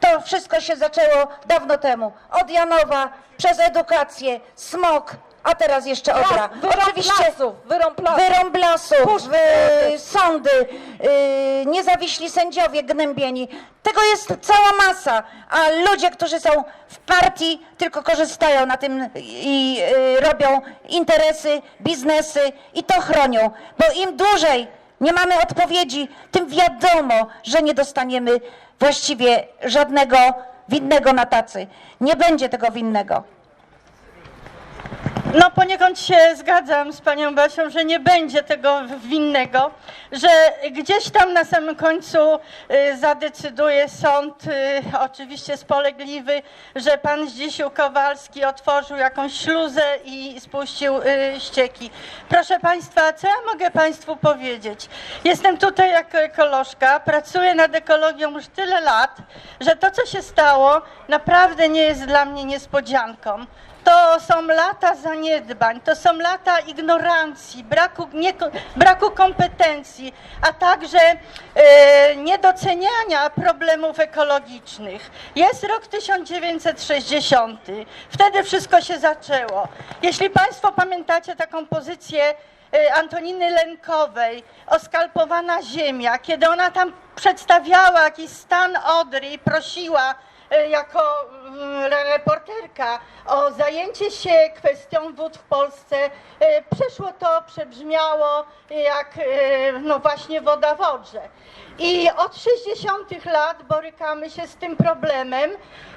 To wszystko się zaczęło dawno temu. Od Janowa, przez edukację, smog, a teraz jeszcze Odra. Wyrąb lasów, wyrąb lasów. Wyrąb lasów, y, sądy, y, niezawiśli sędziowie gnębieni. Tego jest cała masa, a ludzie, którzy są w partii, tylko korzystają na tym i y, robią interesy, biznesy i to chronią. Bo im dłużej nie mamy odpowiedzi, tym wiadomo, że nie dostaniemy właściwie żadnego winnego na tacy. Nie będzie tego winnego. No poniekąd się zgadzam z panią Basią, że nie będzie tego winnego, że gdzieś tam na samym końcu y, zadecyduje sąd, y, oczywiście spolegliwy, że pan Zdzisiu Kowalski otworzył jakąś śluzę i spuścił y, ścieki. Proszę państwa, co ja mogę państwu powiedzieć? Jestem tutaj jako ekolożka, pracuję nad ekologią już tyle lat, że to co się stało naprawdę nie jest dla mnie niespodzianką. To są lata zaniedbań, to są lata ignorancji, braku, nie, braku kompetencji, a także e, niedoceniania problemów ekologicznych. Jest rok 1960, wtedy wszystko się zaczęło. Jeśli Państwo pamiętacie taką pozycję e, Antoniny Lenkowej, oskalpowana ziemia, kiedy ona tam przedstawiała jakiś stan Odry i prosiła jako mm, reporterka o zajęcie się kwestią wód w Polsce. E, Przeszło to, przebrzmiało jak e, no właśnie woda w Odrze. I od 60 lat borykamy się z tym problemem.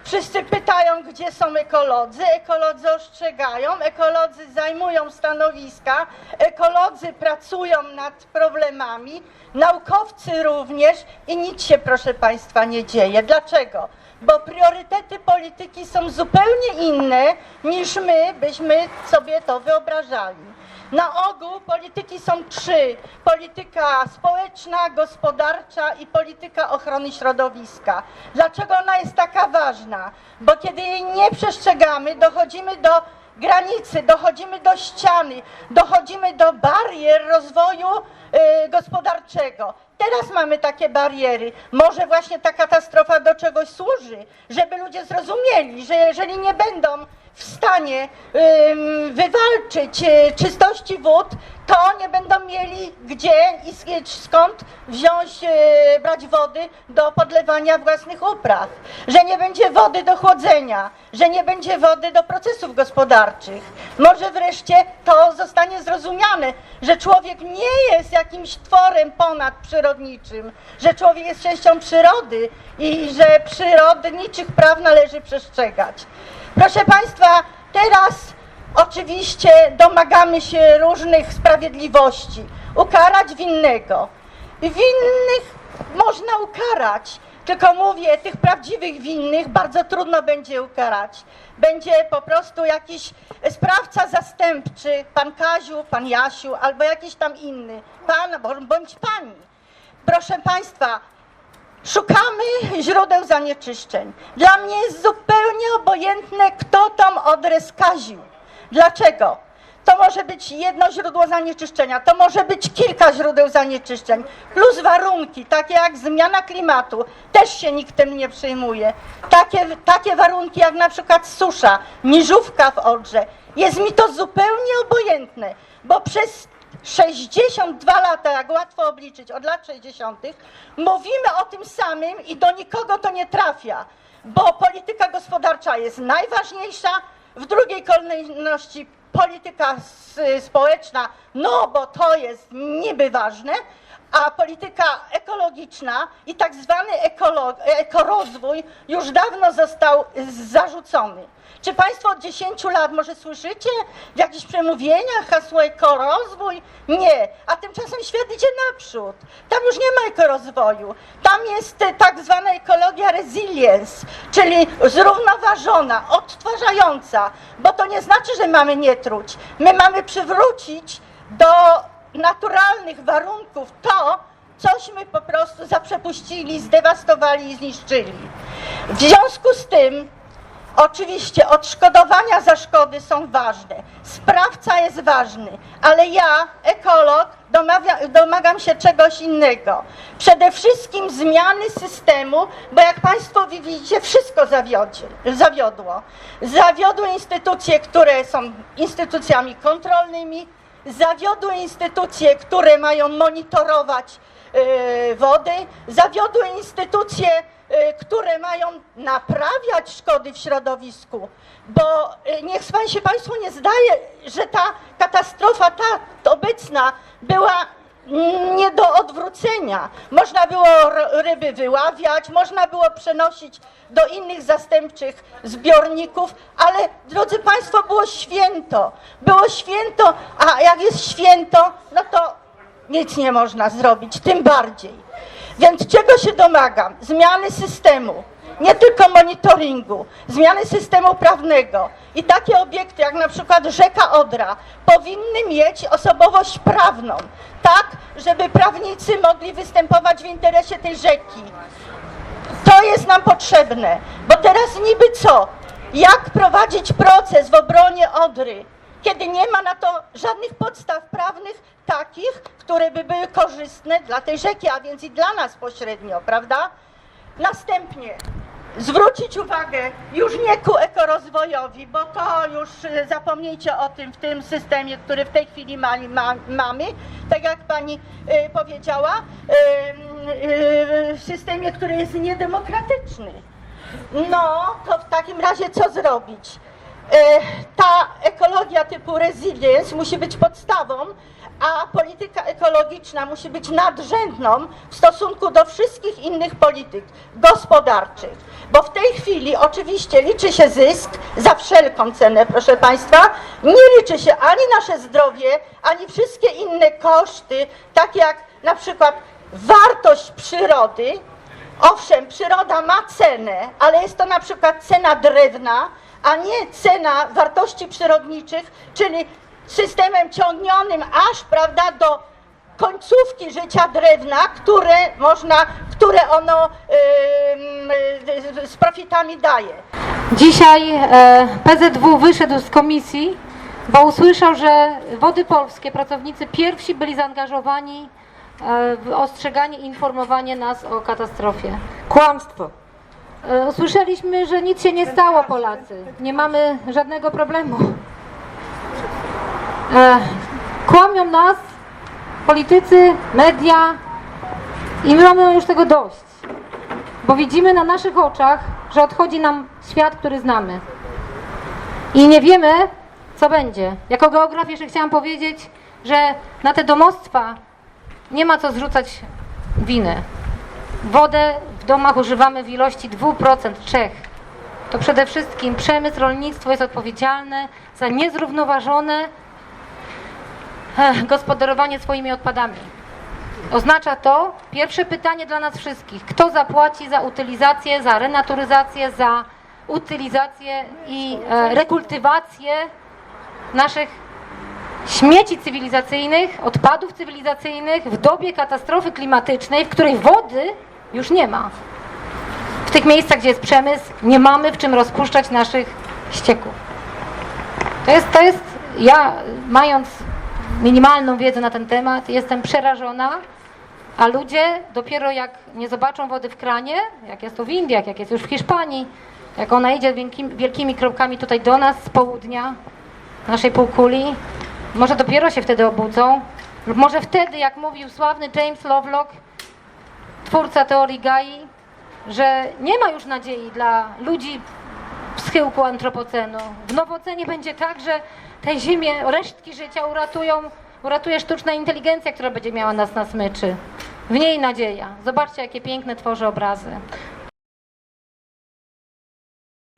Wszyscy pytają, gdzie są ekolodzy. Ekolodzy ostrzegają, ekolodzy zajmują stanowiska, ekolodzy pracują nad problemami, naukowcy również i nic się, proszę Państwa, nie dzieje. Dlaczego? Bo priorytety polityki są zupełnie inne niż my byśmy sobie to wyobrażali. Na ogół polityki są trzy: polityka społeczna, gospodarcza i polityka ochrony środowiska. Dlaczego ona jest taka ważna? Bo kiedy jej nie przestrzegamy, dochodzimy do granicy, dochodzimy do ściany, dochodzimy do barier rozwoju y, gospodarczego. Teraz mamy takie bariery. Może właśnie ta katastrofa do czegoś służy, żeby ludzie zrozumieli, że jeżeli nie będą w stanie wywalczyć y, czystości wód, to nie będą mieli gdzie i sk- skąd wziąć, y, brać wody do podlewania własnych upraw, że nie będzie wody do chłodzenia, że nie będzie wody do procesów gospodarczych. Może wreszcie to zostanie zrozumiane, że człowiek nie jest jakimś tworem ponadprzyrodniczym, że człowiek jest częścią przyrody i że przyrodniczych praw należy przestrzegać. Proszę Państwa, teraz oczywiście domagamy się różnych sprawiedliwości. Ukarać winnego. Winnych można ukarać, tylko mówię, tych prawdziwych winnych bardzo trudno będzie ukarać. Będzie po prostu jakiś sprawca zastępczy, pan Kaziu, pan Jasiu, albo jakiś tam inny, pan bądź pani. Proszę Państwa, Szukamy źródeł zanieczyszczeń. Dla mnie jest zupełnie obojętne, kto tam Odrę skaził. Dlaczego? To może być jedno źródło zanieczyszczenia, to może być kilka źródeł zanieczyszczeń, plus warunki, takie jak zmiana klimatu, też się nikt tym nie przejmuje. Takie, takie warunki jak na przykład susza, niżówka w Odrze. Jest mi to zupełnie obojętne, bo przez 62 lata, jak łatwo obliczyć, od lat 60., mówimy o tym samym i do nikogo to nie trafia, bo polityka gospodarcza jest najważniejsza, w drugiej kolejności polityka społeczna, no bo to jest niby ważne, a polityka ekologiczna i tak zwany ekorozwój już dawno został zarzucony. Czy Państwo od 10 lat może słyszycie w jakichś przemówieniach hasło ekorozwój? Nie, a tymczasem świat idzie naprzód. Tam już nie ma ekorozwoju. Tam jest tak zwana ekologia resilience, czyli zrównoważona, odtwarzająca, bo to nie znaczy, że mamy nie truć. My mamy przywrócić do naturalnych warunków to, cośmy po prostu zaprzepuścili, zdewastowali i zniszczyli. W związku z tym Oczywiście odszkodowania za szkody są ważne, sprawca jest ważny, ale ja, ekolog, domawia, domagam się czegoś innego. Przede wszystkim zmiany systemu, bo jak Państwo widzicie, wszystko zawiodzie, zawiodło. Zawiodły instytucje, które są instytucjami kontrolnymi, zawiodły instytucje, które mają monitorować e, wody, zawiodły instytucje, e, które mają naprawiać szkody w środowisku, bo e, niech pan się Państwu nie zdaje, że ta katastrofa, ta obecna, była nie do odwrócenia. Można było ryby wyławiać, można było przenosić do innych zastępczych zbiorników, ale drodzy Państwo, było święto. Było święto, a jak jest święto, no to nic nie można zrobić, tym bardziej. Więc czego się domagam? Zmiany systemu, nie tylko monitoringu, zmiany systemu prawnego. I takie obiekty jak na przykład rzeka Odra powinny mieć osobowość prawną, tak, żeby prawnicy mogli występować w interesie tej rzeki. To jest nam potrzebne, bo teraz niby co? Jak prowadzić proces w obronie Odry, kiedy nie ma na to żadnych podstaw prawnych takich, które by były korzystne dla tej rzeki, a więc i dla nas pośrednio, prawda? Następnie zwrócić uwagę już nie ku ekorozwojowi, bo to już y, zapomnijcie o tym w tym systemie, który w tej chwili ma, ma, mamy, tak jak pani y, powiedziała, y, y, systemie, który jest niedemokratyczny. No, to w takim razie co zrobić? E, Ta ekologia typu resilience musi być podstawą, a polityka ekologiczna musi być nadrzędną w stosunku do wszystkich innych polityk gospodarczych. Bo w tej chwili oczywiście liczy się zysk za wszelką cenę, proszę Państwa. Nie liczy się ani nasze zdrowie, ani wszystkie inne koszty, takie jak na przykład wartość przyrody, Owszem, przyroda ma cenę, ale jest to na przykład cena drewna, a nie cena wartości przyrodniczych, czyli systemem ciągnionym aż prawda, do końcówki życia drewna, które można, które ono ym, y, z profitami daje. Dzisiaj e, PZW wyszedł z komisji, bo usłyszał, że Wody Polskie, pracownicy pierwsi byli zaangażowani ostrzeganie i informowanie nas o katastrofie. Kłamstwo. E, Usłyszeliśmy, że nic się nie stało Polacy, nie mamy żadnego problemu. E, Kłamią nas politycy, media i my mamy już tego dość. Bo widzimy na naszych oczach, że odchodzi nam świat, który znamy. I nie wiemy, co będzie. Jako geograf jeszcze chciałam powiedzieć, że na te domostwa nie ma co zrzucać winy. Wodę w domach używamy w ilości 2%, 3%. To przede wszystkim przemysł, rolnictwo jest odpowiedzialne za niezrównoważone eh, gospodarowanie swoimi odpadami. Oznacza to pierwsze pytanie dla nas wszystkich: kto zapłaci za utylizację, za renaturyzację, za utylizację i e, rekultywację naszych śmieci cywilizacyjnych, odpadów cywilizacyjnych w dobie katastrofy klimatycznej, w której wody już nie ma. W tych miejscach, gdzie jest przemysł, nie mamy w czym rozpuszczać naszych ścieków. To jest, to jest, ja mając minimalną wiedzę na ten temat, jestem przerażona, a ludzie dopiero jak nie zobaczą wody w kranie, jak jest to w Indiach, jak jest już w Hiszpanii, jak ona idzie wielkimi, wielkimi kropkami tutaj do nas z południa, naszej półkuli, może dopiero się wtedy obudzą, lub może wtedy, jak mówił sławny James Lovelock, twórca teorii Gai, że nie ma już nadziei dla ludzi w schyłku antropocenu. W nowocenie będzie tak, że tej ziemię, resztki życia uratują, uratuje sztuczna inteligencja, która będzie miała nas na smyczy. W niej nadzieja. Zobaczcie, jakie piękne tworzy obrazy.